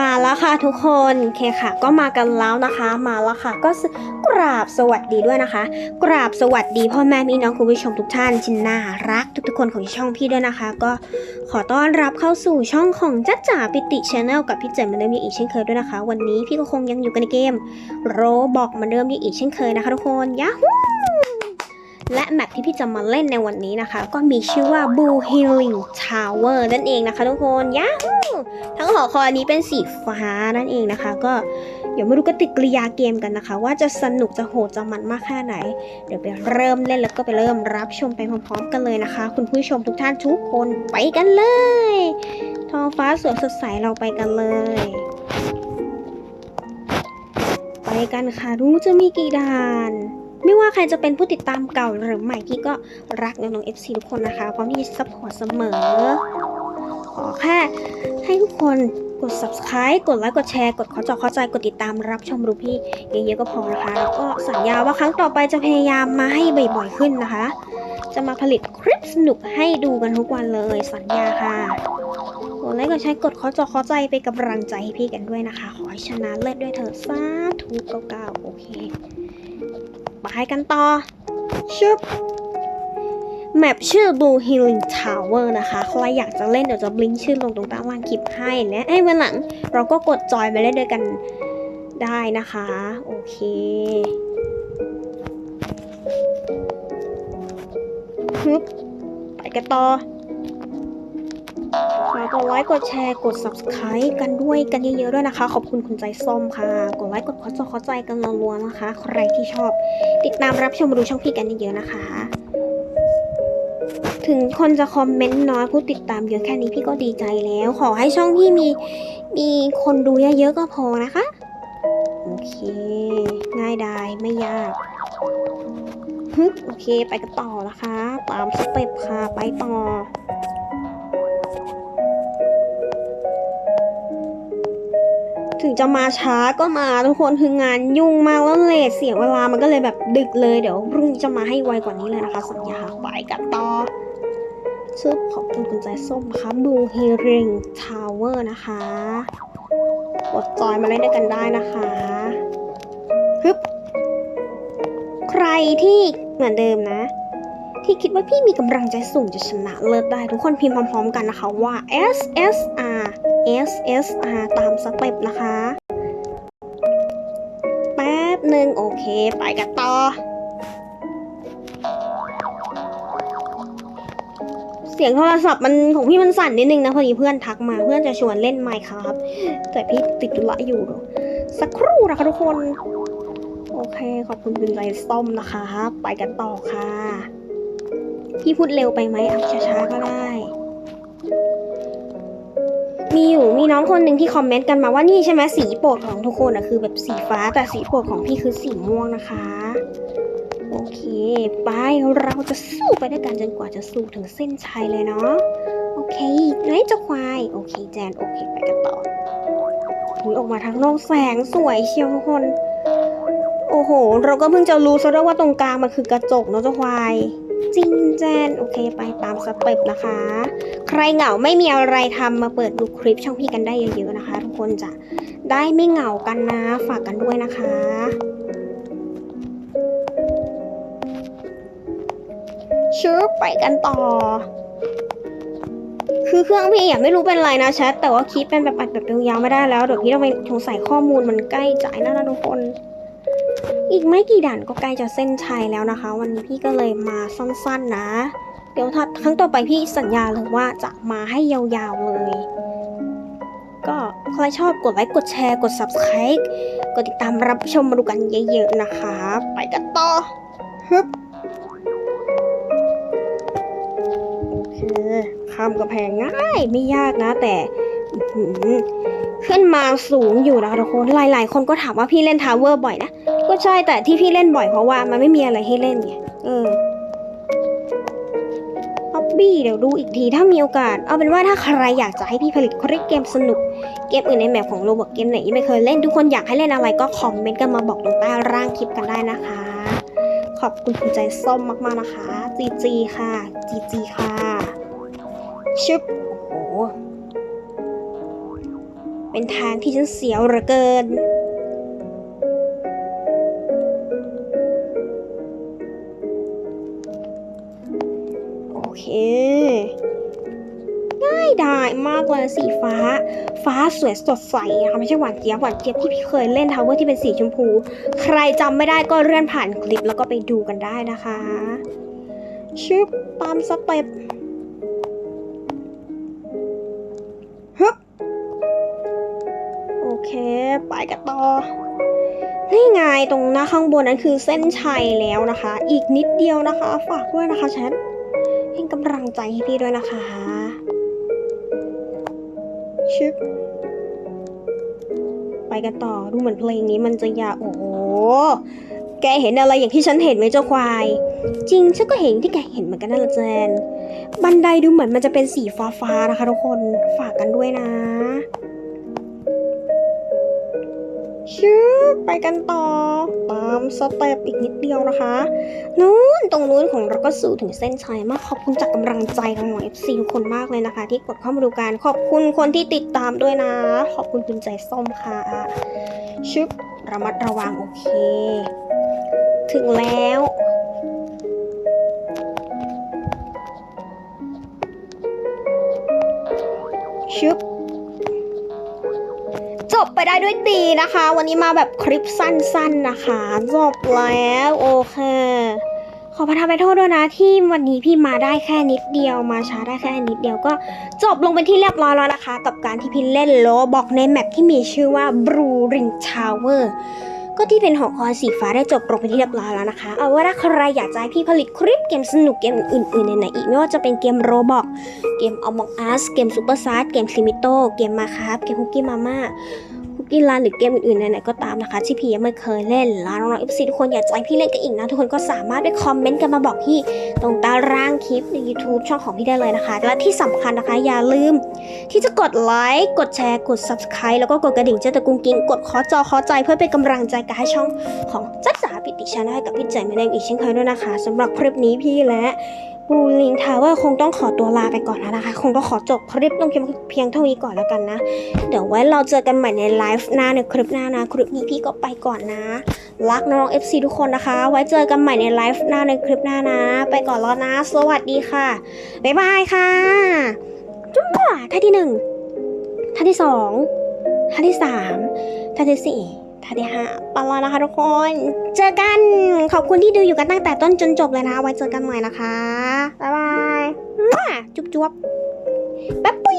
มาแล้วค่ะทุกคนโอเคค่ะ ก็มากันแล้วนะคะ มาแล้วค่ะ ก็กราบสวัสดีด้วยนะคะ กราบสวัสดีพ่อแม่พี่น้องคุณผู้ชมทุกท่านชินน่ารักทุกๆคนของช่องพี่ด้วยนะคะ ก็ขอต้อนรับเข้าสู่ช่องของจ้าจ๋าปิติชาแนลกับพี่เจมเหมาเดิมยังอีกเช่นเคยด้วยนะคะ วันนี้พี่ก็คงยังอยู่กันในเกมโรบอกเหมาเดิมยังอีกเช่นเคยนะคะ ทุกคนยาฮูและแมปที่พี่จะมาเล่นในวันนี้นะคะ ก็มีชื่อว่า Blue Healing Tower นั่นเองนะคะ ทุกคนยาฮู ทั้งหอคอยนี้เป็นสีฟ้านั่นเองนะคะ ก็เดี๋ยวมาดูกติกริยาเกมกันนะคะ ว่าจะสนุกจะโหดจะมันมากแค่ไหน เดี๋ยวไปเริ่มเล่นแล้วก็ไปเริ่มรับชมไปพร้อมๆ กันเลยนะคะ คุณผู้ชมทุกท่านทุกคนไปกันเลย ท้องฟ้าสวยสดใสเราไปกันเลย ไปกันค่ะรู้จะมีกี่ด่านไม่ว่าใครจะเป็นผู้ติดตามเก่าหรือใหม่พี่ก็รักน้องๆ FC ทุกคนนะคะ พร้อมที่จะซัพพอร์ตเสมอ ขอแค่ให้ทุกคนกด subscribe กดไลค์ กดแชร์ กดขอจอเข้าใจ กดติดตามรับชมรูปพี่เยอะๆก็พอนะคะ แล้วก็สัญญาว่าครั้งต่อไปจะพยายามมาให้บ่อยๆขึ้นนะคะ จะมาผลิตคลิปสนุกให้ดูกันทุกวันเลยสัญญาค่ะ กดไลค์ กดแชร์ กดขอจอเข้าใจเป็นกำลังใจให้พี่กันด้วยนะคะ ขอให้ชนะเลิศด้วยเถอะสาธุเก้าๆโอเค ไปกันต่อชึบ แมปชื่อ Blue Healing Tower นะคะ ใครอยากจะเล่นเดี๋ยวจะบลิงชื่อลงตรงด้านล่างคลิปให้และไอ้วันหลังเราก็กดจอยไปเล่นด้วยกันได้นะคะ โอเค ฮึบไปกันต่อฝากกดไลค์กดแชร์กด subscribe กันด้วยกันเยอะๆด้วยนะคะ ขอบคุณคุณใจส้มค่ะ กดไลค์กดขอจอขอใจกันรัวๆนะคะ ใครที่ชอบ ติดตามรับชมดูช่องพี่กันเยอะๆนะคะ ถึงคนจะคอมเมนต์น้อยผู้ติดตามเยอะแค่นี้พี่ก็ดีใจแล้ว ขอให้ช่องพี่มีมีคนดูเยอะๆก็พอนะคะ โอเค ง่ายดายไม่ยากฮึโอเคไปกันต่อนะคะ ตามสเต็ปค่ะไปต่อถึงจะมาช้าก็มาทุกคนคืองานยุ่งมากแล้วเลทเสียเวลามันก็เลยแบบดึกเลยเดี๋ยวพรุ่งนี้จะมาให้ไวกว่านี้เลยนะคะสัญญาไปกันต่อ ชื่อขอบคุณคุณใจส้มนะคะ Blue Hearing Tower นะคะกดจอยมาเล่นด้วยกันได้นะคะฮึบใครที่เหมือนเดิมนะ ที่คิดว่าพี่มีกำลังใจสูงจะชนะเลิศได้ทุกคนพิมพ์พร้อมๆกันนะคะว่า S S R S S R ตามสเต็ปนะคะ แป๊บหนึ่งโอเค ไปกันต่อ สียงโทรศัพท์มันของพี่มันสั่นนิดนึงนะพอดีเพื่อนทักมาเพื่อนจะชวนเล่นไมค์ครับแต่พี่ติดธุระอยู่ สักครู่นะคะทุกคน โอเค ขอบคุณคุณใจส้มนะคะ ไปกันต่อค่ะ พี่พูดเร็วไปไหมช้าๆก็ได้ มีอยู่มีน้องคนหนึ่งที่คอมเมนต์กันมาว่านี่ใช่ไหมสีโปรดของทุกคนอะคือแบบสีฟ้าแต่สีโปรดของพี่คือสีม่วงนะคะ ไปเราจะสู้ไปด้วยกันจนกว่าจะสู้ถึงเส้นชัยเลยเนาะโอเคไหนเจะควาย โอเคแจน โอเคไปกันต่อหุยออกมาทางนอกแสงสวยเชียวทุกคน โอ้โห เราก็เพิ่งจะรู้ซะด้วยว่าตรงกลางมันคือกระจกเนาะเจ้าควายจริงแจน โอเคไปตามสเต็ปนะคะ ใครเหงาไม่มีอะไรทำมาเปิดดูคลิปช่องพี่กันได้เยอะๆนะคะ ทุกคนจะได้ไม่เหงากันนะฝากกันด้วยนะคะ ชืบไปกันต่อ คือเครื่องพี่อะไม่รู้เป็นไรนะแชทแต่ว่าคลิปเป็นแบบอัดแบบยาวๆไม่ได้แล้วเดี๋ยวพี่ต้องไปสงสัยข้อมูลมันใกล้จ่ายแล้วนะทุกคน อีกไม่กี่ด่านก็ใกล้จะเส้นชัยแล้วนะคะ วันนี้พี่ก็เลยมาสั้นๆนะ เดี๋ยวถ้าครั้งต่อไปพี่สัญญาเลยว่าจะมาให้ยาวๆเลยก็ใครชอบกดไลค์กดแชร์กด subscribe กดติดตามรับชมมาดูกันเยอะๆนะคะ ไปกันต่อฮึบ ข้ามกระแพงง่ายไม่ยากนะ แต่ขึ้นมาสูงอยู่นะคะทุกคนหลาย ๆ คนก็ถามว่าพี่เล่นทาวเวอร์บ่อยนะ ก็ใช่แต่ที่พี่เล่นบ่อยเพราะว่ามันไม่มีอะไรให้เล่นไงเออฮอบบี้เดี๋ยวดูอีกทีถ้ามีโอกาส เอาเป็นว่าถ้าใครอยากจะให้พี่ผลิตคลิปเกมสนุก เกมอื่นในแมปของโรบอทเกมไหนยังไม่เคยเล่นทุกคนอยากให้เล่นอะไรก็คอมเมนต์กันมาบอกตรงใต้ร่างคลิปกันได้นะคะ ขอบคุณคุณใจส้มมาก ๆ นะคะจีจีค่ะจีจีค่ะ ชึบโอ้โห เป็นทางที่ฉันเสียวเหลือเกิน โอเค ง่ายดายมากเลยสีฟ้า ฟ้าสวยสดใสนะคะไม่ใช่หวานเจี๊ยบหวานเจี๊ยบที่พี่เคยเล่นทาวเวอร์ที่เป็นสีชมพู ใครจำไม่ได้ก็เลื่อนผ่านคลิปแล้วก็ไปดูกันได้นะคะ ชึบตามสเต็ป ฮึบโอเค ไปกันต่อ นี่ไงตรงหน้าข้างบนนั้นคือเส้นชัยแล้วนะคะ อีกนิดเดียวนะคะ ฝากด้วยนะคะแชทให้กำลังใจให้พี่ด้วยนะคะ ชึบ ไปกันต่อ ดูเหมือนเพลงนี้มันจะยาวโอ้แกเห็นอะไรอย่างที่ฉันเห็นไหมเจ้าควาย จริงฉันก็เห็นที่แกเห็นเหมือนกันนั่นแหละแจน บันไดดูเหมือนมันจะเป็นสีฟ้าๆนะคะทุกคนฝากกันด้วยนะชึบไปกันต่อ ตามสเต็ปอีกนิดเดียวนะคะนู้นตรงนู้นของเราก็สู่ถึงเส้นชัยมากขอบคุณจากกำลังใจของหน่วย FC ทุกคนมากเลยนะคะ ที่กดเข้ามาดูการขอบคุณคนที่ติดตามด้วยนะ ขอบคุณคุณใจส้มค่ะชึบระมัดระวังโอเค ถึงแล้ว บจบไปได้ด้วยดีนะคะ วันนี้มาแบบคลิปสั้นๆนะคะ จบแล้วโอเค ขอประทานไปโทษด้วยนะที่วันนี้พี่มาได้แค่นิดเดียวมาช้าได้แค่นิดเดียวก็จบลงเป็นที่เรียบร้อยแล้วนะคะ กับการที่พี่เล่นโลบอกในแมปที่มีชื่อว่า Blue Ring Tower ก็ที่เป็นหอคอยสีฟ้าได้จบลงไปที่เรียบร้อยแล้วนะคะ เอาว่าถ้าใครอยากจะให้พี่ผลิตคลิปเกมสนุกเกมอื่นๆในไหนอีกไม่ว่าจะเป็นเกมโรบอกเกมอมองอัสเกมซูเปอร์ซาร์เกมซิมิโตเกมมาครับเกมฮุกกี้มาม่า กี้ร้านหรือเกมอื่นๆไหนๆก็ตามนะคะ ที่พี่ยังไม่เคยเล่นแล้วน้องๆเอฟซีทุกคนอยากจะให้พี่เล่นกันอีกนะทุกคนก็สามารถไปคอมเมนต์กันมาบอกพี่ตรงตารางคลิปใน YouTube ช่องของพี่ได้เลยนะคะ และที่สำคัญนะคะอย่าลืม ที่จะกดไลค์กดแชร์กด Subscribe แล้วก็กดกระดิ่งเจ้าตะกุงกิ้งกดขอจอขอใจเพื่อเป็นกำลังใจกับให้ช่องของจ้าจ๋าปิติชาแนลให้กับพี่ใจไม่ได้อีกเช่นเคยด้วยนะคะสำหรับคลิปนี้พี่และ บูลิงทาวเวอร์คงต้องขอตัวลาไปก่อนแล้วนะคะ คงต้องขอจบคลิปลงเพียงเพียงเท่านี้ก่อนแล้วกันนะ เดี๋ยวไว้เราเจอกันใหม่ในไลฟ์หน้าในคลิปหน้านะ คลิปนี้พี่ก็ไปก่อนนะ รักน้อง FC ทุกคนนะคะ ไว้เจอกันใหม่ในไลฟ์หน้าในคลิปหน้านะ ไปก่อนแล้วนะ สวัสดีค่ะ บ๊ายบายค่ะ จุ๊บท่าที่หนึ่งท่าที่สองท่าที่สามท่าที่สี่ ทาที่ห้าไปแล้วนะคะทุกคน เจอกัน ขอบคุณที่ดูอยู่กันตั้งแต่ต้นจนจบเลยนะ ไว้เจอกันใหม่นะคะ บ๊ายบายจุ๊บจุ๊บแป๊บปุ้ย